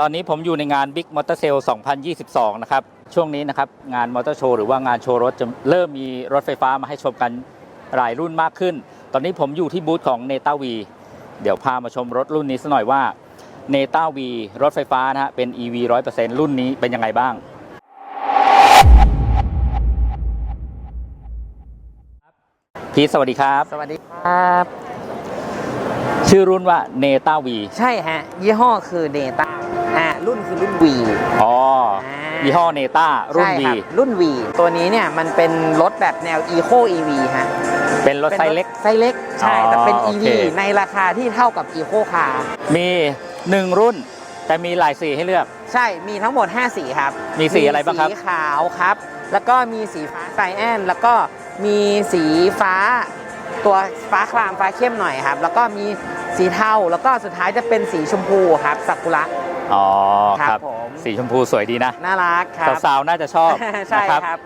ตอนนี้ผมอยู่ในงาน Big Motor Sale 2022 นะครับ ช่วงนี้นะครับ งานมอเตอร์โชว์หรือว่างานโชว์รถจะเริ่มมีรถไฟฟ้ามาให้ชมกันหลายรุ่นมากขึ้น ตอนนี้ผมอยู่ที่บูธของ n e t a V เดี๋ยวพามาชมรถรุ่นนี้สักหน่อยว่า n e t a V รถไฟฟ้านะฮะเป็น EV 100%รุ่นนี้เป็นยังไงบ้าง พีทสวัสดีครับ สวัสดีครับ ชื่อรุ่นว่า n e t a V ใช่ฮะ ยี่ห้อคือเนต้า อ่ารุ่นคือรุ่น V อ๋ออ่ายี่ห้อ n e t a รุ่นใช่ V ครับรุ่น V ตัวนี้เนี่ยมันเป็นรถแบบแนว Eco EV ฮะเป็นรถไซส์เล็กไซส์เล็ก ใช่อ๋อแต่เป็นโอ EV เคในราคาที่เท่ากับ Eco Car มีหนึ่งรุ่น แต่มีหลายสีให้เลือก ใช่มีทั้งหมด 5 สีครับ มีสีอะไรบ้างครับ สีขาวครับ แล้วก็มีสีฟ้าไซแอนแล้วก็มีสีฟ้าตัวฟ้าครามฟ้าเข้มหน่อยครับ แล้วก็มี สีเทาแล้วก็สุดท้ายจะเป็นสีชมพูครับสักุระ อ๋อครับครับผม สีชมพูสวยดีนะ น่ารักครับ สาวๆ น่าจะชอบใช่นะครับครับ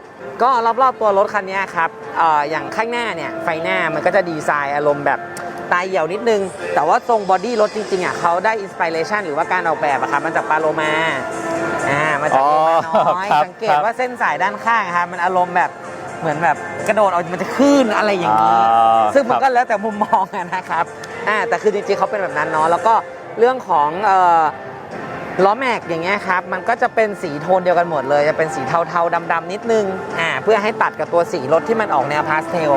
ก็รอบๆตัวรถคันนี้ครับเอ่ออย่างข้างหน้าเนี่ยไฟหน้ามันก็จะดีไซน์อารมณ์แบบตายเหี่ยวนิดนึง แต่ว่าทรงบอดี้รถจริงๆอะเขาได้อินสปิเรชันหรือว่าการออกแบบอะครับมันจากปาโลมาอ่ามาจากโลมาน้อยครับสังเกคตรับว่าเส้นสายด้านข้างครับมันอารมณ์แบบเหมือนแบบกระโดดออกมันจะขึ้นอะไรอย่างนี้ อ่าซึ่งมันครับก็แล้วแต่มุมมองอะนะครับ อ่าแต่คือจริงๆเขาเป็นแบบนั้นเนาะแล้วก็เรื่องของเอ่อล้อแม็กอย่างเงี้ยครับมันก็จะเป็นสีโทนเดียวกันหมดเลย จะเป็นสีเทาๆดำๆนิดนึงอ่าเพื่อให้ตัดกับตัวสีรถที่มันออกแนวพาสเทล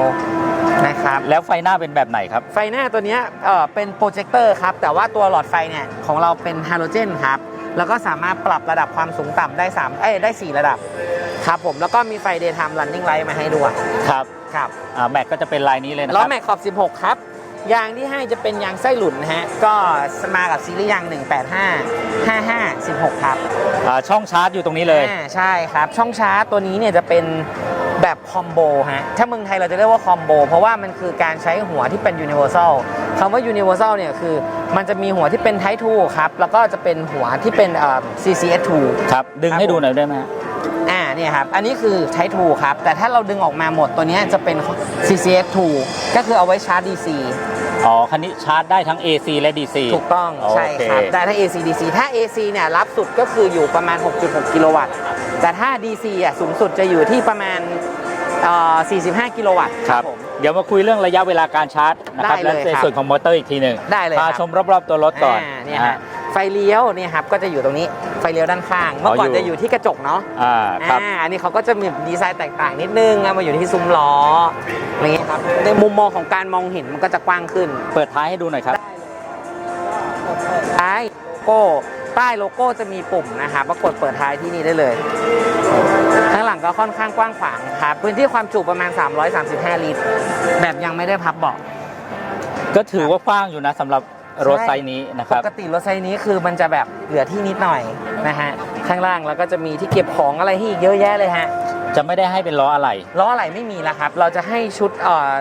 นะครับแล้วไฟหน้าเป็นแบบไหนครับ ไฟหน้าตัวเนี้ยเอ่อเป็นโปรเจคเตอร์ครับแต่ว่าตัวหลอดไฟเนี่ยของเราเป็นฮาโลเจนครับแล้วก็สามารถปรับระดับความสูงต่ำได้3เอ้ยได้ 4 ระดับครับผมแล้วก็มีไฟ daytime running light มาให้ด้วยครับครับอ่าแม็กก็จะเป็นลายนี้เลยนะคล้อรับ แม็กขอบ 16 ครับ ยางที่ให้จะเป็นยางไส้หลุนนะฮะ ก็มากับซีรีส์ยาง 185 55 16 ครับอ่าช่องชาร์จอยู่ตรงนี้เลย อ่าใช่ครับ ช่องชาร์จตัวนี้เนี่ยจะเป็นแบบคอมโบฮะ ถ้าเมืองไทยเราจะเรียกว่าคอมโบ เพราะว่ามันคือการใช้หัวที่เป็น Universal คำว่า Universal เนี่ยคือมันจะมีหัวที่เป็น Type 2ครับ แล้วก็จะเป็นหัวที่เป็นเอ่อ CCS2 ครับ ดึงครับให้ดูผมหน่อยได้ไหมฮะ อ่าเนี่ยครับ อันนี้คือ Type 2ครับ แต่ถ้าเราดึงออกมาหมดตัวเนี้ยจะเป็น CCS2 ก็คือเอาไว้ชาร์จ DC อ๋อ คันนี้ชาร์จได้ทั้ง AC และ DC ถูกต้องโอเคใช่ครับได้ทั้ง AC DC ถ้า AC เนี่ยรับสุดก็คืออยู่ประมาณ 6.6 กิโลวัตต์ แต่ถ้า DC อะสูงสุดจะอยู่ที่ประมาณเอ่อ45 กิโลวัตต์ครับผมเดี๋ยวมาคุยเรื่องระยะเวลาการชาร์จนะครับได้และเลยในครับส่วนของมอเตอร์อีกทีหนึ่งได้เลยพาครับชมรอบๆตัวรถก่อนาเนี่ยนะฮะ ไฟเลี้ยวเนี่ยครับก็จะอยู่ตรงนี้ไฟเลี้ยวด้านข้าง เมื่อก่อนอยู่จะอยู่ที่กระจกเนาะอ่าครับอ่าอันนี้เขาก็จะมีดีไซน์แตกต่างนิดนึงเอามาอยู่ที่ซุ้มล้ออะไรเงี้ยครับในมุมมองของการมองเห็นมันก็จะกว้างขึ้น เปิดท้ายให้ดูหน่อยครับท้ายโลโก้ใต้โลโก้จะมีปุ่มนะครับปรากฏเปิดท้ายที่นี่ได้เลยข้างหลังก็ค่อนข้างกว้างขวางครับพื้นที่ความจุประมาณ 335 ลิตร แบบยังไม่ได้พับเบาะก็ถือว่ากว้างอยู่นะสำหรับ รถไซส์นี้นะคปรับ กติรถไซส์นี้คือมันจะแบบเหลือที่นิดหน่อยนะฮะข้างล่างแล้วก็จะมีที่เก็บของอะไรที่อีกเยอะแยะเลยฮะจะไม่ได้ให้เป็นล้ออะไร ล้ออะไรไม่มีแล้วครับ เราจะให้ชุดเอ่อ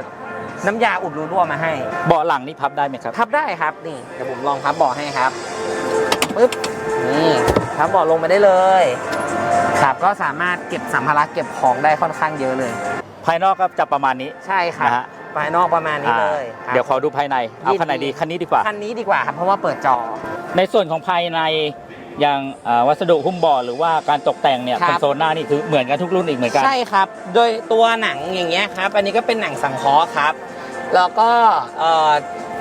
น้ำยาอุดรูรั่วมาให้ เบาะหลังนี่พับได้ไหมครับ พับได้ครับนี่เดี๋ยวผมลองพับเบาะให้ครับปึ๊บนี่พับเบาะลงไปได้เลยครับก็สามารถเก็บสัมภาระเก็บของได้ค่อนข้างเยอะเลย ภายนอกก็จะประมาณนี้ใช่ครับ นะฮะ ภายนอกประมาณนี้อ่าเลยครับ เดี๋ยวขอดูภายใน เอายินดีคันไหนดี คันนี้ดีกว่า คันนี้ดีกว่าครับเพราะว่าเปิดจอ ในส่วนของภายในอย่างอ่าวัสดุหุ้มเบาะหรือว่าการตกแต่งเนี่ยคครับอนโซลหน้านี่คือเหมือนกันทุกรุ่นอีกเหมือนกัน ใช่ครับ โดยตัวหนังอย่างเงี้ยครับ อันนี้ก็เป็นหนังสังเคราะห์ครับ แล้วก็เอ่อ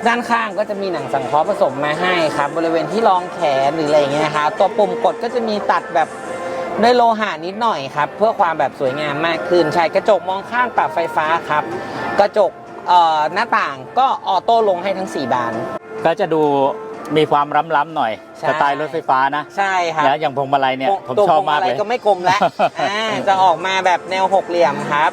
ด้านข้างก็จะมีหนังสังเคราะห์ผสมมาให้ครับ บริเวณที่รองแขนหรืออะไรอย่างเงี้ยครับตัวปุ่มกดก็จะมีตัดแบบด้วยโลหะนิดหน่อยครับ เพื่อความแบบสวยงามมากขึ้น ใช่กระจกมองข้างปรับไฟฟ้าครับ กระจก เอ่อหน้าต่างก็ออโต้ลงให้ทั้ง 4 บาน ก็จะดูมีความล้ำๆหน่อยใช่ สไตล์รถไฟฟ้านะใช่ครับแล้วอย่างพวงมาลัยเนี่ยผมตัวชอบพวงมากลัเลยก็ไม่กลมแล้วอ่าจะออกมาแบบแนวหกเหลี่ยมครับ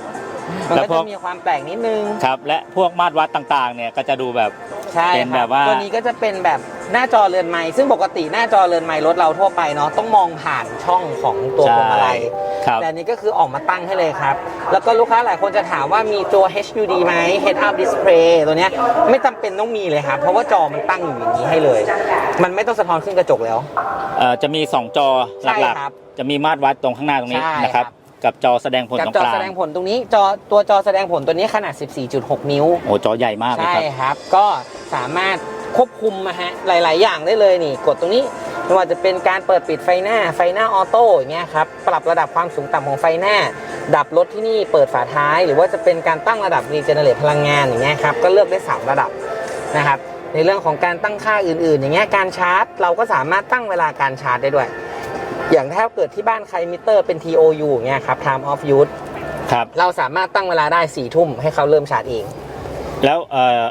มันแล้วก็พวจะก มีความแปลกนิดนึง ครับและพวกมาตรวัดต่างๆเนี่ยก็จะดูแบบ ใช่เป็นคแบรับบว่าตัวนี้ก็จะเป็นแบบหน้าจอเรือนไม้ซึ่งปกติหน้าจอเรือนไม้รถเราทั่วไปเนาะต้องมองผ่านช่องของตัวพวงมาลัย ครับ แต่อันนี้ก็คือออกมาตั้งให้เลยครับ แล้วก็ลูกค้าหลายคนจะถามว่ามีตัว HUD ไหม Head Up Display ตัวเนี้ยไม่จำเป็นต้องมีเลยครับ เพราะว่าจอมันตั้งอยู่อย่างนี้ให้เลย มันไม่ต้องสะท้อนขึ้นกระจกแล้ว เอ่อจะมี 2 จอหใช่ลักครับๆ จะมีมาตรวัดตรงข้างหน้าตรงนี้ใช่นะครับ ครับ กับจอแสดงผลกับตรงจอกลางแสดงผลตรงนี้จอตัวจอแสดงผลตัวนี้ขนาด 14.6 นิ้ว โอ้จอใหญ่มากเลยใช่ครับ ครับ ก็สามารถควบคุมนะฮะหลาย ๆ อย่างได้เลยนี่ กดตรงนี้ไม่ว่าจะเป็นการเปิดปิดไฟหน้าไฟหน้าออโต้อย่างเงี้ยครับปรับระดับความสูงต่ำของไฟหน้า ดับรถที่นี่เปิดฝาท้าย หรือว่าจะเป็นการตั้งระดับรีเจเนเรตพลังงานอย่างเงี้ยครับก็เลือกได้ 3 ระดับนะครับในเรื่องของการตั้งค่าอื่น ๆ อย่างเงี้ยการชาร์จ เราก็สามารถตั้งเวลาการชาร์จได้ด้วย อย่างถ้าเกิดที่บ้านใครมิเตอร์เป็น TOU อย่างเงี้ยครับ time of use ครับ เราสามารถตั้งเวลาได้4ี่ทุ่มให้เขาเริ่มชาร์จเอง แล้วเออ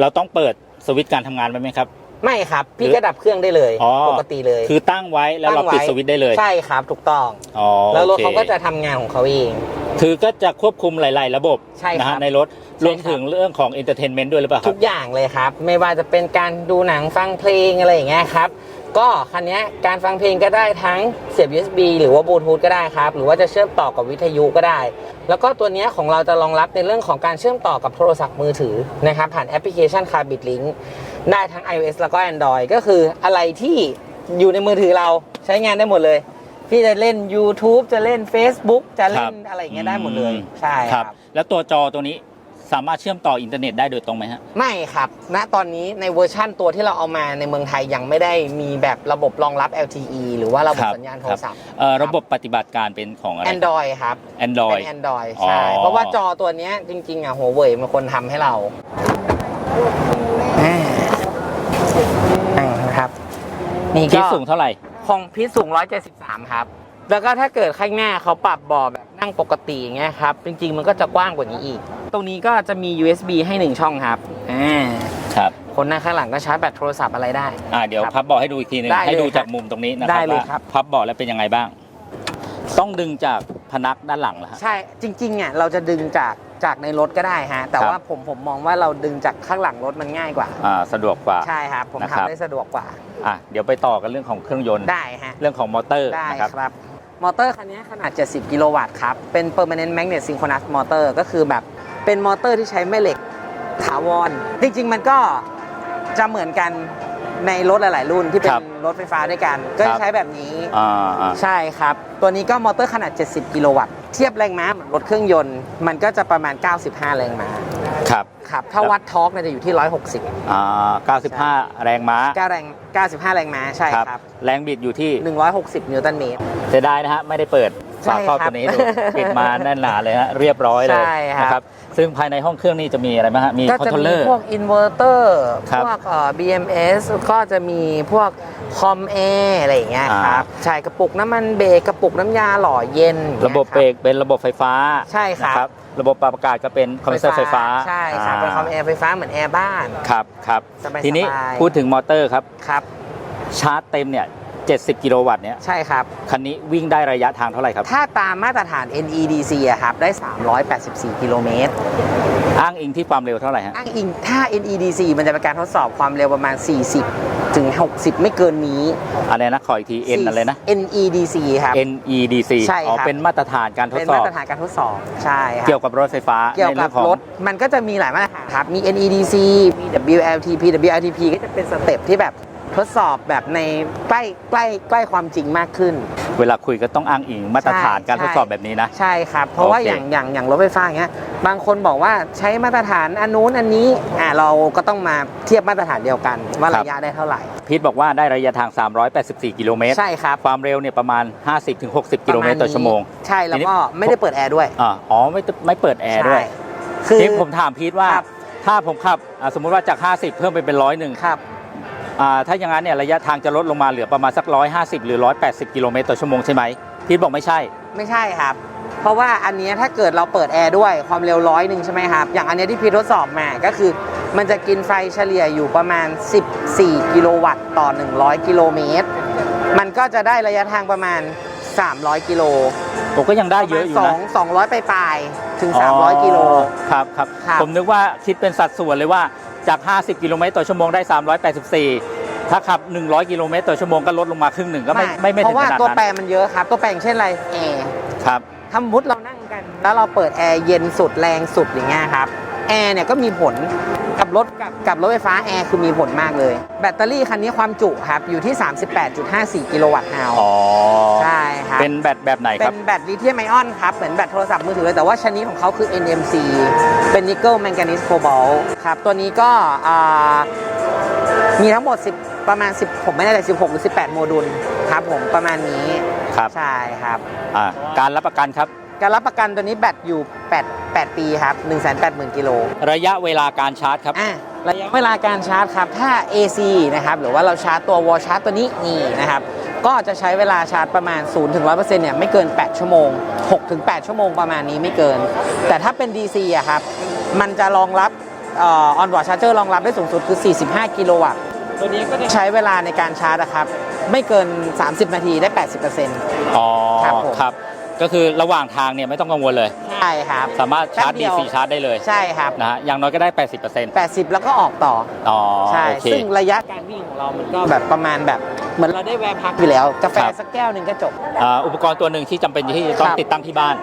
เราต้องเปิดสวิตช์การทำงานไว้ไหมครับ ไม่ครับ พี่หรือก็ดับเครื่องได้เลยอ๋อ ปกติเลยคือตั้งไว้แล้วเราตั้งไว้ปิดสวิตช์ได้เลยใช่ครับถูกต้อง อ๋อแล้วรถโอคเขาก็จะทำงานของเขาเอง คือก็จะควบคุมหลาย ๆ ระบบใช่ครับนะฮะในรถใช่รวมถึงเรื่องของ entertainment ด้วยหรือเปล่าคทุรับ กอย่างเลยครับ ไม่ว่าจะเป็นการดูหนังฟังเพลงอะไรอย่างเงี้ยครับ ก็คันเนี้ยการฟังเพลงก็ได้ทั้งเสียบ USB หรือว่าบลูทูธก็ได้ครับ หรือว่าจะเชื่อมต่อกับวิทยุก็ได้ แล้วก็ตัวเนี้ยของเราจะรองรับในเรื่องของการเชื่อมต่อกับโทรศัพท์มือถือนะครับ ผ่านแอปพลิเคชัน Carbit Link ได้ทั้ง iOS แล้วก็ Android ก็คืออะไรที่อยู่ในมือถือเราใช้งานได้หมดเลย พี่จะเล่น YouTube จะเล่น Facebook จะเล่นอะไรอย่างเงี้ยได้หมดเลย ใช่ครับ แล้วตัวจอตัวนี้ สามารถเชื่อมต่ออินเทอร์เน็ตได้โดยตรงไหมฮะ ไม่ครับ ณ ตอนนี้ในเวอร์ชั่นตัวที่เราเอามาในเมืองไทยยังไม่ได้มีแบบระบบรองรับ LTE หรือว่าระบบครับ สัญญาณโทรศัพท์ เอ่อระบบปฏิบัติการเป็นของอะไร Android ครับ Android เป็น Android อ๋อใช่เพราะว่าจอตัวเนี้ยจริง ๆ อะหัวเว่ยเป็นคนทำให้เราอ่าอ่านะครับ นี่ที่ก็สูงเท่าไหร่ ของพีชสูง 173 ครับ แล้วก็ถ้าเกิดข้างหน้าเขาปรับเบาะแบบนั่งปกติอย่างเงี้ยครับ จริง ๆ มันก็จะกว้างกว่านี้อีก ตรงนี้ก็จะมี USB ให้ 1 ช่องครับอ่าครับคนนั่งข้างหลังก็ชาร์จแบตโทรศัพท์อะไรได้ อ่าเดี๋ยวครับพับเบาะให้ดูอีกทีหนึงได้เลยให้ดูครับจากมุมตรงนี้นะคได้รับเลยว่าครับ พับเบาะแล้วเป็นยังไงบ้าง ต้องดึงจากพนักด้านหลังเหรอฮะ ใช่จริงๆอะเราจะดึงจากจากในรถก็ได้ฮะ แต่ครับ ว่าผมผมมองว่าเราดึงจากข้างหลังรถมันง่ายกว่า อ่าสะดวกกว่า ใช่ครับ ผมนะครับ ทำได้สะดวกกว่าอะเดี๋ยวไปต่อกันเรื่องของเครื่องยนต์ ได้ฮะ เรื่องของมอเตอร์ได้นะครับ ครับ มอเตอร์คันนี้ขนาด 70 กิโลวัตต์ครับ เป็น permanent magnet synchronous motor ก็คือแบบ เป็นมอเตอร์ที่ใช้แม่เหล็กถาวร จริง ๆ มันก็จะเหมือนกันในรถหลาย ๆ รุ่นที่เป็คนรับรถไฟฟ้าด้วยกัน ก็ครัจะบ ใช้แบบนี้ อ่าอ่า ใช่ครับ ตัวนี้ก็มอเตอร์ขนาด 70 กิโลวัตต์ เทียบแรงม้าเหมือนรถเครื่องยนต์ มันก็จะประมาณ 95 แรงม้า ครับ ครับ ถ้าวัดทอร์กเนี่ยจะอยู่ที่ 160 อ่า 95 แรงม้า9แรง 95 แรงม้า ใช่ครับ แรงบิดอยู่ที่ 160 นิวตันเมตร เสียดายนะฮะ ไม่ได้เปิด ใช่ฝาครอบครับตัวนี้ดู ปิดมาแน่นหนาเลยฮะเรียบร้อยเลยใช่ครับ นะครับ ซึ่งภายในห้องเครื่องนี่จะมีอะไรบ้างฮะมีก็คอนจะโทรลเลมีอร์ พวกอินเวอร์เตอร์ครับพวกเอ่อ BMS ก็จะมีพวกคอมแอร์อะไรอย่างเงี้ยอ่าครับใช่กระปุกน้ำมันเบรกกระปุกน้ำยาหล่อเย็นอย่างระงี้ยบบเบรกเป็นระบบไฟฟ้าใช่ครับ นะระบบปรับอากาศก็เป็นคอมเพรสเซอร์ไฟฟ้าใช่ครับเป็นคอมแอร์ไฟฟ้าเหมือนแอร์บ้าน ครับครับสบายๆ ทีนี้พูดถึงมอเตอร์ครับ ครับ ชาร์จเต็มเนี่ย 70 กิโลวัตต์เนี่ยใช่ครับ คันนี้วิ่งได้ระยะทางเท่าไหร่ครับ ถ้าตามมาตรฐาน NEDC อะครับ ได้ 384 กิโลเมตร อ้างอิงที่ความเร็วเท่าไหร่ฮะ อ้างอิงถ้า NEDC มันจะเป็นการทดสอบความเร็วประมาณ 40 ถึง 60 ไม่เกินนี้ อะไรนะ ขออีกที N อะไรนะ NEDC ครับ NEDC ใช่ครับ อ๋อเป็นมาตรฐานการทดเป็นสอมาบ ตรฐานการทดสอบ ใช่ครับ เกี่ยวกับรถไฟฟ้าเกี่ยวในกัเรื่บองของ รถมันก็จะมีหลายมาตรฐานครับ มี NEDC มี WLTP WLTP ก็จะเป็นสเต็ปที่แบบ ทดสอบแบบในใกล้ใกล้ใกล้ความจริงมากขึ้น เวลาคุยก็ต้องอ้างอิงมาตรฐานใช่การทดสอบแบบนี้นะ ใช่ครับ เพราะว่าโอเคอย่างอย่างอย่างรถไฟฟ้าอย่างเงี้ยบางคนบอกว่าใช้มาตรฐานอันนู้นอันนี้อ่าเราก็ต้องมาเทียบมาตรฐานเดียวกันว่าระยะได้เท่าไหร่ พีทบอกว่าได้ระยะทาง 384 กิโลเมตรใช่ครับความเร็วเนี่ยประมาณ 50-60 กิโลเมตรต่อชั่วโมง ใช่แล้วทีนี้ก็ไม่ได้เปิดแอร์ด้วยอ่าอ๋อไม่ไม่เปิดแอร์ด้วยใช่คือทีนี้ผมถามพีทว่าครับถ้าผมขับอ่าสมมุติว่าจาก 50 เพิ่มไปเป็นร้อยหนึ่งครับอ่า ถ้าอย่างนั้นเนี่ยระยะทางจะลดลงมาเหลือประมาณสัก 150 หรือ 180 กิโลเมตรต่อชั่วโมงใช่ไหมพีทบอกไม่ใช่ ไม่ใช่ครับ เพราะว่าอันเนี้ยถ้าเกิดเราเปิดแอร์ด้วยความเร็วร้อยหนึ่งใช่ไหมครับ อย่างอันเนี้ยที่พี่ทดสอบมาก็คือ มันจะกินไฟเฉลี่ยอยู่ประมาณ 14 กิโลวัตต์ต่อ 100 กิโลเมตร มันก็จะได้ระยะทางประมาณ 300 กิโลผมก็ยังได้เยอะอยู่สอนะงสองร้อยไปลายๆถึง 300 กิโลครับครับครับ ผมนึกว่าคิดเป็นสัดส่วนเลยว่า จาก 50 กิโลเมตรต่อชั่วโมงได้ 384 ถ้าขับ 100 กิโลเมตรต่อชั่วโมงก็ลดลงมาครึ่งหนึ่งก็ไม่ไม่ไม่เพถึงราะว่าขนาดตัวนั้นแปรมันเยอะครับ ตัวแปรอย่างเช่นอะไรแอร์ครับ ถ้าสมมติเรานั่งกัน แล้วเราเปิดแอร์เย็นสุดแรงสุดอย่างเงี้ยครับแอร์เนี่ยก็มีผล กับรถกับกับรถไฟฟ้าแอร์คือมีผลมากเลย แบตเตอรี่คันนี้ความจุครับอยู่ที่ 38.54 กิโลวัตต์ฮาวอ๋อใช่ครับเป็นแบตแบบไหนคเป็รับ นแบตลิเธียมไอออนครับ เหมือนแบตโทรศัพท์มือถือเลยแต่ว่าชนิดของเขาคือ NMC เป็นนิกเกิลแมงกานีสโคบอลครับ ตัวนี้ก็อ่ามีทั้งหมด 10 ประมาณ 10 ผมไม่แน่ใจ16 หรือ 18 โมดูลครับผมประมาณนี้ ครับใช่ครับ อ่าการรับประกันครับ การรับประกันตัวนี้แบตอยู่ 8 8 ปีครับ 180,000 กิโล ระยะเวลาการชาร์จครับ อะระยะเวลาการชาร์จครับ ถ้า AC นะครับ หรือว่าเราชาร์จตัววอลชาร์จตัวนี้นี่นะครับ ก็จะใช้เวลาชาร์จประมาณ 0 ถึง 100%เนี่ยไม่เกิน 8 ชั่วโมง 6 ถึง 8 ชั่วโมงประมาณนี้ไม่เกิน แต่ถ้าเป็น DC อะครับ มันจะรองรับออนบอร์ดชาร์เจอร์รองรับได้สูงสุดคือ 45 กิโลวัตต์ ตัวนี้ก็จะใช้เวลาในการชาร์จนะครับ ไม่เกิน 30 นาทีได้ 80%อ๋อ ครับผม ครับ ก็คือระหว่างทางเนี่ยไม่ต้องกังวลเลย ใช่ครับ สามารถชาร์จ แป๊บเดียว DC ชาร์จได้เลยใช่ครับ นะฮะอย่างน้อยก็ได้ 80% 80 แล้วก็ออกต่ออ๋อใช่ โอเค ซึ่งระยะการวิ่งของเรามันก็แบบประมาณแบบเหมือนเราได้แวะพักอยู่แล้ว กาแฟครับ สักแก้วหนึ่งก็จบ อ่าอุปกรณ์ตัวหนึ่งที่จำเป็นที่จะต้องครับ ติดตั้งที่บ้าน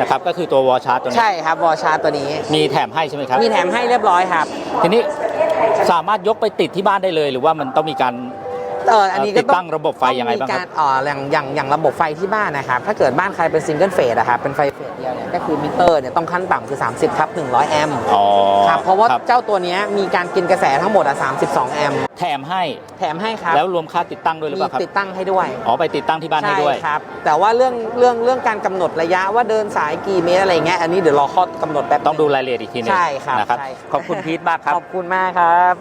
นะครับก็คือตัววอลชาร์จตัวนี้ใช่ครับวอลชาร์จตัวนี้ มีแถมให้ใช่ไหมครับ มีแถมให้เรียบร้อยครับ ทีนี้สามารถยกไปติดที่บ้านได้เลย หรือว่ามันต้องมีการ เอออันนี้ก็ติดตั้งระบบไฟยังไงบ้างครับมีการอ๋ออย่างอย่างอย่างระบบไฟที่บ้านนะครับ ถ้าเกิดบ้านใครเป็นซิงเกิลเฟสอะครับเป็นไฟเฟสเดียวเนี่ยก็คือมิเตอร์เนี่ยต้องขั้นต่ำคือ 30ทับ100 แอมป์อ๋อครับเพราะว่าคบเจ้าตัวเนี้ยมีการกินกระแสทั้งหมดอะ32 แอมป์แถมให้แถมให้ครับแล้วรวมค่าติดตั้งด้วยหรือมีเปล่าครับติดตั้งให้ด้วยอ๋อไปติดตั้งที่บ้านให้ด้วยใช่ครับแต่ว่าเรื่องเรื่องเรื่องการกำหนดระยะว่าเดินสายกี่เมตรอะไรเงี้ยอันนี้เดี๋ยวรอข้อกำหนดแป๊บต้องดูรายละเอียดอีกทีหนึงใช่ครับนะครับใช่ครับขอบคุณพีทมากครับขอบคุณมากครับ